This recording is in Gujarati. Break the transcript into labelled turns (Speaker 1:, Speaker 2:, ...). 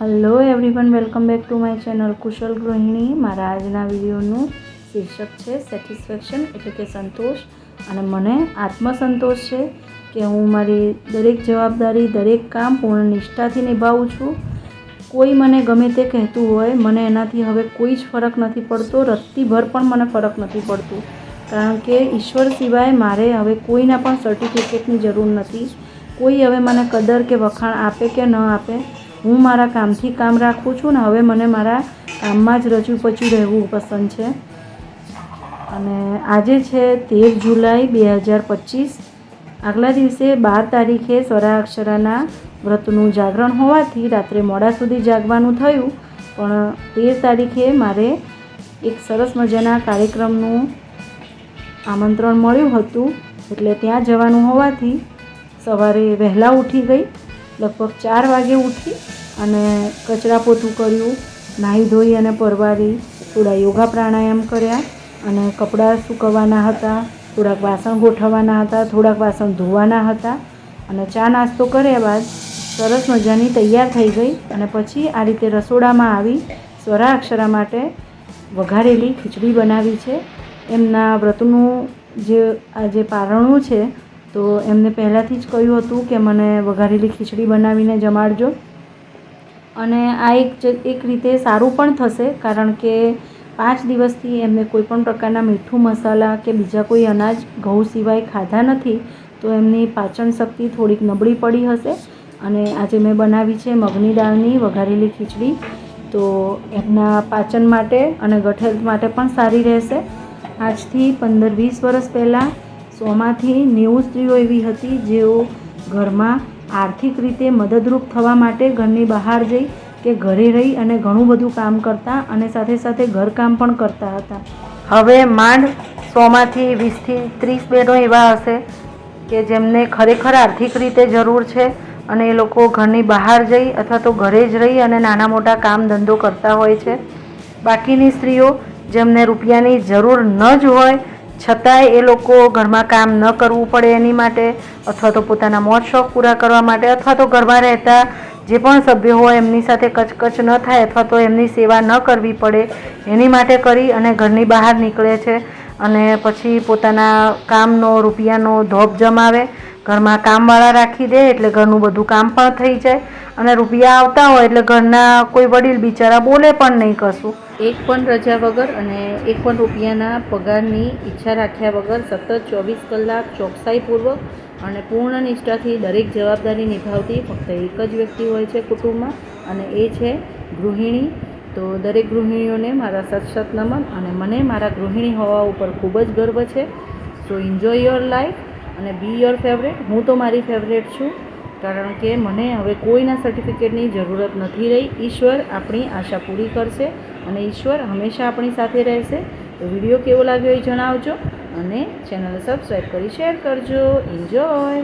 Speaker 1: Hello everyone welcome back to my channel Kushal ગૃહિણી મારા આજના વિડીયોનું શીર્ષક છે સેટિસ્ફેક્શન એટલે કે સંતોષ. અને મને આત્મસંતોષ છે કે હું મારી દરેક જવાબદારી, દરેક કામ પૂર્ણ નિષ્ઠાથી નિભાવું છું. કોઈ મને ગમે તે કહેતું હોય, મને એનાથી હવે કોઈ જ ફરક નથી પડતો, રત્તીભર પણ મને ફરક નથી પડતું. કારણ કે ઈશ્વર સિવાય મારે હવે કોઈના પણ સર્ટિફિકેટની જરૂર નથી. કોઈ હવે મને કદર કે વખાણ આપે કે ન આપે હું મારા કામથી કામ રાખું છું ને હવે મને મારા કામમાં જ રચું પચ્યું રહેવું પસંદ છે. અને આજે છે તેર જુલાઈ બે હજાર પચીસ. આગલા દિવસે બાર તારીખે સ્વરા અક્ષરાના વ્રતનું જાગરણ હોવાથી રાત્રે મોડા સુધી જાગવાનું થયું. પણ તેર તારીખે મારે એક સરસ મજાના કાર્યક્રમનું આમંત્રણ મળ્યું હતું. એટલે ત્યાં જવાનું હોવાથી સવારે વહેલા ઉઠી ગઈ. લગભગ ચાર વાગે ઉઠી અને કચરા પોતું કર્યું, નાહી ધોઈ અને પરવારી, થોડા યોગા પ્રાણાયામ કર્યા અને કપડાં સૂકવવાના હતા, થોડાક વાસણ ગોઠવવાના હતા, થોડાક વાસણ ધોવાના હતા અને ચા નાસ્તો કર્યા બાદ સરસ મજાની તૈયાર થઈ ગઈ અને પછી આ રીતે રસોડામાં આવી સ્વરા અક્ષરા માટે વઘારેલી ખીચડી બનાવી છે. એમના વ્રતનું જે, આ જે પારણું છે તો એમને પહેલાંથી જ કહ્યું હતું કે મને વઘારેલી ખીચડી બનાવીને જમાડજો. અને આ એક એક રીતે સારું પણ થશે, કારણ કે પાંચ દિવસથી એમને કોઈ પણ પ્રકારના મીઠું મસાલા કે બીજા કોઈ અનાજ, ઘઉં સિવાય ખાધા નથી, તો એમની પાચન શક્તિ થોડીક નબળી પડી હશે. અને આજે મેં બનાવી છે મગની દાળની વઘારેલી ખીચડી. તો એમના પાચન માટે અને ગટ માટે પણ સારી રહેશે. આજથી પંદર વીસ વર્ષ પહેલાં સોમાંથી નેવું સ્ત્રીઓ એવી હતી જેઓ ઘરમાં આર્થિક રીતે મદદરૂપ થવા માટે ઘરની બહાર જઈ કે ઘરે રહી અને ઘણું બધું કામ કરતા અને સાથે સાથે ઘરકામ પણ કરતા હતા. હવે માંડ સોમાંથી વીસથી ત્રીસ બહેનો એવા હશે કે જેમને ખરેખર આર્થિક રીતે જરૂર છે અને એ લોકો ઘરની બહાર જઈ અથવા તો ઘરે જ રહી અને નાના મોટા કામ ધંધો કરતા હોય છે. બાકીની સ્ત્રીઓ જેમને રૂપિયાની જરૂર ન જ હોય છતાંય એ લોકો ઘરમાં કામ ન કરવું પડે એની માટે, અથવા તો પોતાના મોજ શોખ પૂરા કરવા માટે, અથવા તો ઘરમાં રહેતા જે પણ સભ્યો હોય એમની સાથે કચકચ ન થાય, અથવા તો એમની સેવા ન કરવી પડે, એની માટે કરી અને ઘરની બહાર નીકળે છે. અને પછી પોતાના કામનો, રૂપિયાનો ધોપ જમાવે ઘરમાં કામવાળા રાખી દે એટલે ઘરનું બધું કામ પણ થઈ જાય. અને રૂપિયા આવતા હોય એટલે ઘરના કોઈ વડીલ બિચારા બોલે પણ નહીં કશું. એક પણ રજા વગર અને એક પણ રૂપિયાના પગારની ઈચ્છા રાખ્યા વગર સતત ચોવીસ કલાક ચોકસાઈપૂર્વક અને પૂર્ણ નિષ્ઠાથી દરેક જવાબદારી નિભાવતી ફક્ત એક જ વ્યક્તિ હોય છે કુટુંબમાં અને એ છે ગૃહિણી. તો દરેક ગૃહિણીઓને મારા સત સત નમન અને મને મારા ગૃહિણી હોવા ઉપર ખૂબ જ ગર્વ છે. સો એન્જોય યોર લાઈફ અને બી યોર ફેવરેટ હું તો મારી ફેવરેટ છું, કારણ કે મને હવે કોઈના સર્ટિફિકેટની જરૂરત નથી રહી. ઈશ્વર આપણી આશા પૂરી કરશે અને ઈશ્વર હંમેશા આપણી સાથે રહેશે. તો વીડિયો કેવો લાગ્યો એ જણાવજો અને ચેનલ સબસ્ક્રાઈબ કરી શેર કરજો. એન્જોય